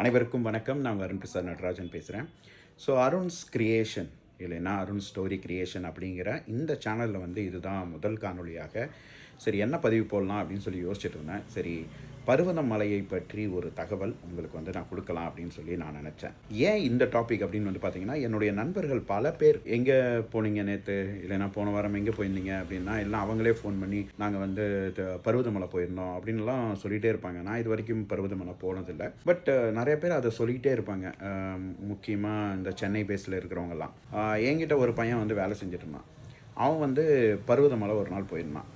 அனைவருக்கும் வணக்கம். நான் அருண் பிரசாத் நடராஜன் பேசுகிறேன் ஸோ அருண்ஸ் கிரியேஷன் இல்லைன்னா அருண் ஸ்டோரி கிரியேஷன் அப்படிங்கிற இந்த சேனலில் வந்து இதுதான் முதல் காணொளியாக. சரி என்ன பதிவு போடலாம் அப்படின்னு சொல்லி யோசிச்சுட்டு இருந்தேன். சரி பருவதமலையை பற்றி ஒரு தகவல் உங்களுக்கு வந்து நான் கொடுக்கலாம் அப்படின்னு சொல்லி நான் நினச்சேன். ஏன் இந்த டாபிக் அப்படின்னு வந்து பார்த்தீங்கன்னா என்னுடைய நண்பர்கள் பல பேர் எங்கே போனீங்க நேற்று இல்லைன்னா போன வாரம் எங்கே போயிருந்தீங்க? அப்படின்னா எல்லாம் அவங்களே ஃபோன் பண்ணி நாங்கள் வந்து பருவதமலை போயிருந்தோம். அப்படின்லாம் சொல்லிகிட்டே இருப்பாங்க. நான் இது வரைக்கும் பருவதமலை போனதில்லை. பட் நிறைய பேர் அதை சொல்லிக்கிட்டே இருப்பாங்க. முக்கியமாக இந்த சென்னை பேஸில் இருக்கிறவங்கலாம் என்கிட்ட ஒரு பையன் வந்து வேலை செஞ்சுட்டு இருந்தான். அவன் வந்து பருவதமலை ஒரு நாள் போயிருந்தான்.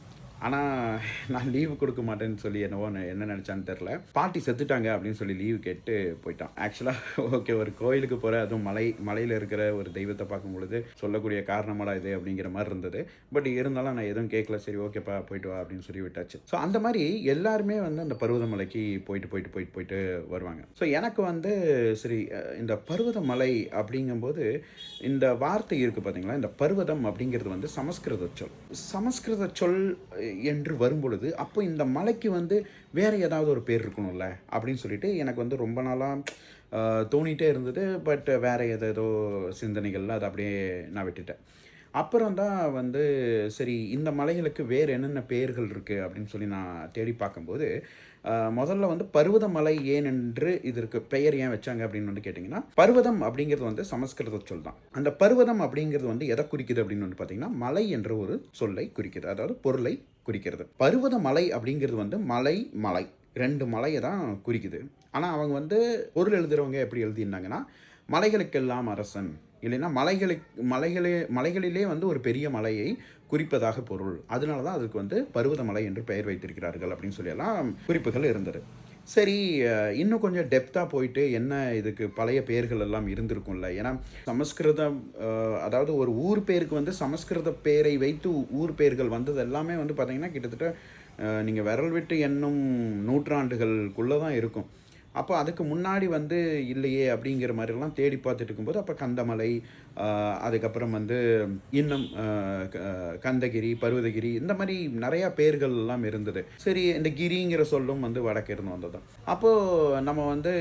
ஆனால் நான் லீவு கொடுக்க மாட்டேன்னு சொல்லி என்னவோ என்ன நினச்சான்னு தெரில பாட்டி செத்துட்டாங்க அப்படின்னு சொல்லி லீவு கேட்டு போயிட்டான். ஆக்சுவலாக ஓகே ஒரு கோயிலுக்கு போகிற அதுவும் மலை மலையில் இருக்கிற ஒரு தெய்வத்தை பார்க்கும் பொழுது சொல்லக்கூடிய காரணமாடா இது அப்படிங்கிற மாதிரி இருந்தது. பட் இருந்தாலும் நான் எதுவும் கேட்கல சரி ஓகேப்பா போயிட்டு வா அப்படின்னு சொல்லி விட்டாச்சு. ஸோ அந்த மாதிரி எல்லாருமே வந்து அந்த பருவதமலைக்கு போயிட்டு போயிட்டு போயிட்டு போயிட்டு வருவாங்க. ஸோ எனக்கு வந்து சரி இந்த பருவதமலை அப்படிங்கும்போது இந்த வார்த்தை இருக்குது பார்த்தீங்களா இந்த பருவதம் அப்படிங்கிறது வந்து சமஸ்கிருத சொல். சமஸ்கிருத சொல் என்று வரும்பொழுது அப்போ இந்த மலைக்கு வந்து வேறு ஏதாவது ஒரு பேர் இருக்கணும்ல அப்படின்னு சொல்லிட்டு எனக்கு வந்து ரொம்ப நாளாக தோணிகிட்டே இருந்தது. பட் வேறு ஏதேதோ சிந்தனைகள்லாம் அதை அப்படியே நான் விட்டுட்டேன். அப்புறம் தான் வந்து சரி இந்த மலைகளுக்கு வேறு என்னென்ன பெயர்கள் இருக்குது அப்படின்னு சொல்லி நான் தேடி பார்க்கும்போது முதல்ல வந்து பருவதமலை ஏன் என்று இதற்கு பெயர் ஏன் வச்சாங்க அப்படின்னு வந்து கேட்டிங்கன்னா பருவதம் அப்படிங்கிறது வந்து சமஸ்கிருத சொல் தான். அந்த பருவதம் அப்படிங்கிறது வந்து எதை குறிக்குது அப்படின்னு வந்து பார்த்திங்கன்னா மலை என்ற ஒரு சொல்லை குறிக்குது. அதாவது பொருளை குறிக்கிறது. பருவத மலை அப்படிங்கிறது வந்து மலை மலை. ரெண்டு மலையை தான் குறிக்குது. ஆனால் அவங்க வந்து பொருள் எழுதுகிறவங்க எப்படி எழுதியிருந்தாங்கன்னா மலைகளுக்கெல்லாம் அரசன். இல்லைன்னா மலைகளுக்கு மலைகளே மலைகளிலே வந்து ஒரு பெரிய மலையை குறிப்பதாக பொருள். அதனால தான் அதுக்கு வந்து பருவத மலை என்று பெயர் வைத்திருக்கிறார்கள் அப்படின்னு சொல்லி எல்லாம் குறிப்புகள் இருந்தது. சரி இன்னும் கொஞ்சம் டெப்த்தாக போயிட்டு என்ன இதுக்கு பழைய பெயர்கள் எல்லாம் இருந்திருக்கும்ல? ஏன்னா சமஸ்கிருதம் அதாவது ஒரு ஊர் பேருக்கு வந்து சமஸ்கிருத பேரை வைத்து ஊர் பேர்கள் வந்தது எல்லாமே வந்து பார்த்திங்கன்னா கிட்டத்தட்ட நீங்கள் விரல் விட்டு எண்ணும் நூற்றாண்டுகளுக்குள்ளே தான் இருக்கும். அப்போ அதுக்கு முன்னாடி வந்து இல்லையே அப்படிங்கிற மாதிரிலாம் தேடி பார்த்துட்டு இருக்கும்போது அப்போ கந்தமலை அதுக்கப்புறம் வந்து இன்னும் க- கந்தகிரி பருவதகிரி இந்த மாதிரி நிறையா பேர்கள் எல்லாம் இருந்தது. சரி இந்த கிரிங்கிற சொல்லும் வந்து வடக்கு இருந்து வந்தது அப்போது நம்ம வந்து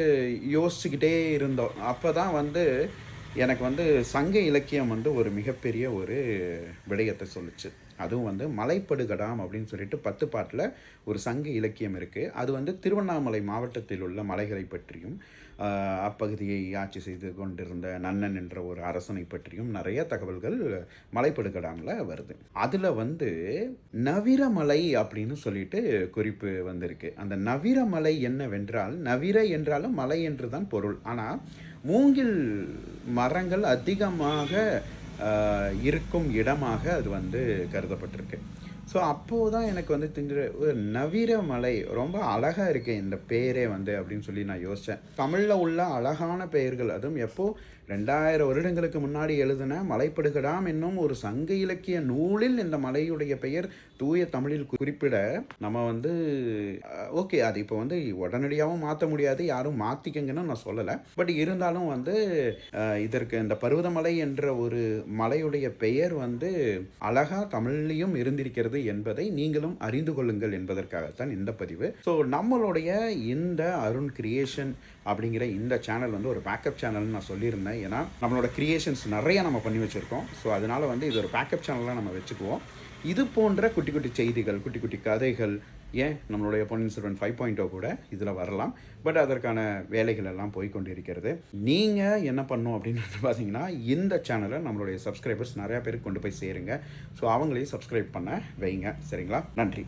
யோசிச்சுக்கிட்டே இருந்தோம். அப்போ தான் வந்து எனக்கு வந்து சங்க இலக்கியம் வந்து ஒரு மிகப்பெரிய ஒரு விடயத்தை சொல்லுச்சு. அதுவும் வந்து மலைப்படுகடாம் அப்படின்னு சொல்லிட்டு பத்து பாட்டில் ஒரு சங்க இலக்கியம் இருக்குது அது வந்து திருவண்ணாமலை மாவட்டத்தில் உள்ள மலைகளை பற்றியும் அப்பகுதியை ஆட்சி செய்து கொண்டிருந்த நன்னன் என்ற ஒரு அரசனை பற்றியும் நிறைய தகவல்கள் மலைப்படுகடாமில் வருது. அதில் வந்து நவிரமலை அப்படின்னு சொல்லிட்டு குறிப்பு வந்திருக்கு. அந்த நவிரமலை என்னவென்றால் நவிர என்றாலும் மலை என்று தான் பொருள். ஆனால் மூங்கில் மரங்கள் அதிகமாக இருக்கும் இடமாக அது வந்து கருதப்பட்டிருக்கு. ஸோ அப்போது தான் எனக்கு வந்து தெரிஞ்ச ஒரு நவீர மலை ரொம்ப அழகாக இருக்கு இந்த பேரே வந்து அப்படின்னு சொல்லி நான் யோசித்தேன் தமிழில் உள்ள அழகான பெயர்கள் அதுவும் எப்போது ரெண்டாயிரம் வருடங்களுக்கு முன்னாடி எழுதின மலைப்படுகடாம் என்னும் ஒரு சங்க இலக்கிய நூலில் இந்த மலையுடைய பெயர் தூய தமிழில் குறிப்பிட நம்ம வந்து ஓகே அது இப்போ வந்து உடனடியாகவும் மாற்ற முடியாது யாரும் மாற்றிக்கங்கன்னு நான் சொல்லலை. பட் இருந்தாலும் வந்து இதற்கு இந்த பருவதமலை என்ற ஒரு மலையுடைய பெயர் வந்து அழகாக தமிழ்லையும் இருந்திருக்கிறது என்பதை நீங்களும் அறிந்து கொள்ளுங்கள் என்பதற்காகத்தான் இந்த பதிவு. ஸோ நம்மளுடைய இந்த அருண் கிரியேஷன் அப்படிங்கிற இந்த சேனல் வந்து ஒரு பேக்கப் சேனல்னு நான் சொல்லியிருந்தேன். ஏன்னா நம்மளோட கிரியேஷன்ஸ் நிறைய நம்ம பண்ணி வச்சுருக்கோம். ஸோ அதனால வந்து இது ஒரு பேக்கப் சேனலாக நம்ம வச்சுக்குவோம். இது போன்ற குட்டி குட்டி செய்திகள் குட்டி குட்டி கதைகள் ஏன் நம்மளுடைய பொன்னியின் செல்வன் ஃபைவ் பாயிண்டோ oh கூட இதில் வரலாம். பட் அதற்கான வேலைகள் எல்லாம் போய்கொண்டு இருக்கிறது நீங்கள் என்ன பண்ணும் அப்படின்னு பார்த்தீங்கன்னா இந்த சேனலை நம்மளுடைய சப்ஸ்கிரைபர்ஸ் நிறையா பேருக்கு கொண்டு போய் சேருங்க. ஸோ அவங்களையும் சப்ஸ்கிரைப் பண்ண வைங்க. சரிங்களா? நன்றி.